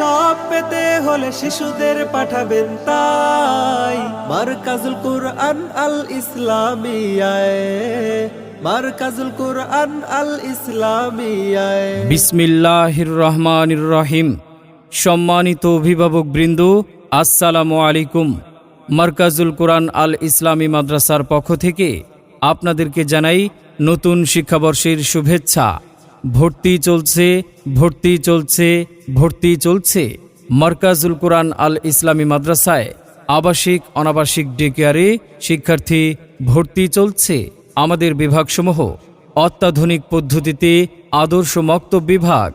সব পেতে হলে শিশুদের পাঠাবেন তাই। মারকাজুল কুরআন আল ইসলামিয়ায় মারকাজুল কুরআন আল ইসলামিয়ায় বিসমিল্লাহির রহমানির রহিম সম্মানিত অভিভাবক বৃন্দ, আসসালামু আলাইকুম। মার্কাজুল কোরআন আল ইসলামী মাদ্রাসার পক্ষ থেকে আপনাদেরকে জানাই নতুন শিক্ষাবর্ষের শুভেচ্ছা। ভর্তি চলছে ভর্তি চলছে ভর্তি চলছে। মার্কাজুল কোরআন আল ইসলামী মাদ্রাসায় আবাসিক, অনাবাসিক ডে কেয়ারে শিক্ষার্থী ভর্তি চলছে। আমাদের বিভাগসমূহ অত্যাধুনিক পদ্ধতিতে আদর্শ মক্তব বিভাগ,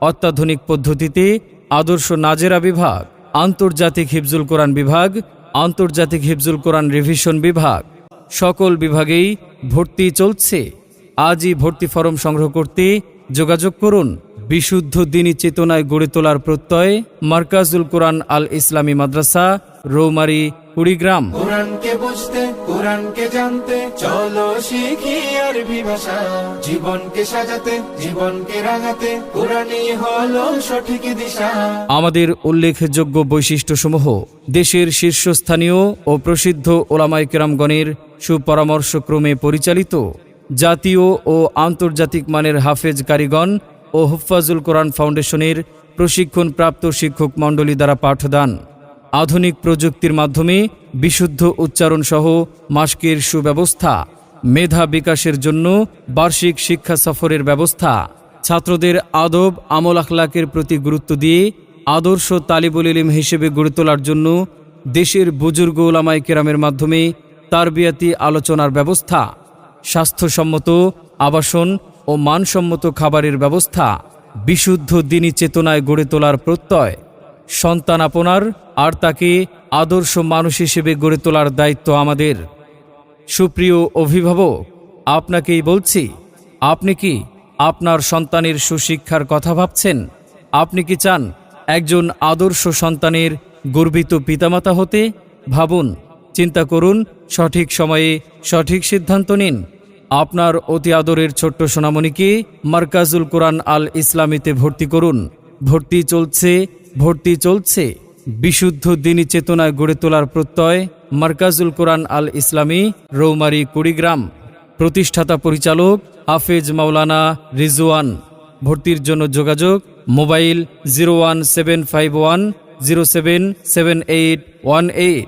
অত্যাধুনিক পদ্ধতিতে আদর্শ নাজেরা বিভাগ, আন্তর্জাতিক হিফজুল কোরআন বিভাগ, আন্তর্জাতিক হিফজুল কোরআন রিভিশন বিভাগ। সকল বিভাগেই ভর্তি চলছে। আজই ভর্তি ফরম সংগ্রহ করতে যোগাযোগ করুন। বিশুদ্ধ দিনী চেতনায় গড়ে তোলার প্রত্যয় মার্কাজুল কোরআন আল ইসলামী মাদ্রাসা রৌমারি কুড়িগ্রাম। কোরআনকে বুঝতে কোরআনকে জানতে চলো শিখি আরবি ভাষা। জীবনকে সাজাতে জীবনকে রাঙাতে কোরআনই হলো সঠিক দিশা। আমাদের উল্লেখযোগ্য বৈশিষ্ট্যসমূহ দেশের শীর্ষস্থানীয় ও প্রসিদ্ধ ওলামাই কেরামগণের সুপরামর্শক্রমে পরিচালিত। জাতীয় ও আন্তর্জাতিক মানের হাফেজ কারিগণ ও হুফাজুল কোরআন ফাউন্ডেশনের প্রশিক্ষণপ্রাপ্ত শিক্ষক মণ্ডলী দ্বারা পাঠদান। আধুনিক প্রযুক্তির মাধ্যমে বিশুদ্ধ উচ্চারণসহ মাস্কের সুব্যবস্থা, মেধা বিকাশের জন্য বার্ষিক শিক্ষা সফরের ব্যবস্থা, ছাত্রদের আদব, আমল আখলাকের প্রতি গুরুত্ব দিয়ে আদর্শ তালিবুল ইলিম হিসেবে গড়ে তোলার জন্য দেশের বুজুর্গ ওলামাই কেরামের মাধ্যমে তারবিয়াতি আলোচনার ব্যবস্থা স্বাস্থ্যসম্মত, আবাসন ও মানসম্মত খাবারের ব্যবস্থা, বিশুদ্ধ দিনী চেতনায় গড়ে তোলার প্রত্যয়। সন্তান আপনার, আর তাকে আদর্শ মানুষ হিসেবে গড়ে তোলার দায়িত্ব আমাদের। সুপ্রিয় অভিভাবক, আপনাকেই বলছি, আপনি কি আপনার সন্তানের সুশিক্ষার কথা ভাবছেন? আপনি কি চান একজন আদর্শ সন্তানের গর্বিত পিতামাতা হতে? ভাবুন, চিন্তা করুন, সঠিক সময়ে সঠিক সিদ্ধান্ত নিন। আপনার অতি আদরের ছোট্ট সোনামণিকে মার্কাজুল কোরআন আল ইসলামীতে ভর্তি করুন। ভর্তি চলছে ভর্তি চলছে। বিশুদ্ধ দিনী চেতনায় গড়ে তোলার প্রত্যয় মার্কাজুল কোরআন আল ইসলামী, রৌমারি কুড়িগ্রাম। প্রতিষ্ঠাতা পরিচালক হাফেজ মাওলানা রিজওয়ান। ভর্তির জন্য যোগাযোগ mobile zero one seven five one zero seven seven eight one eight.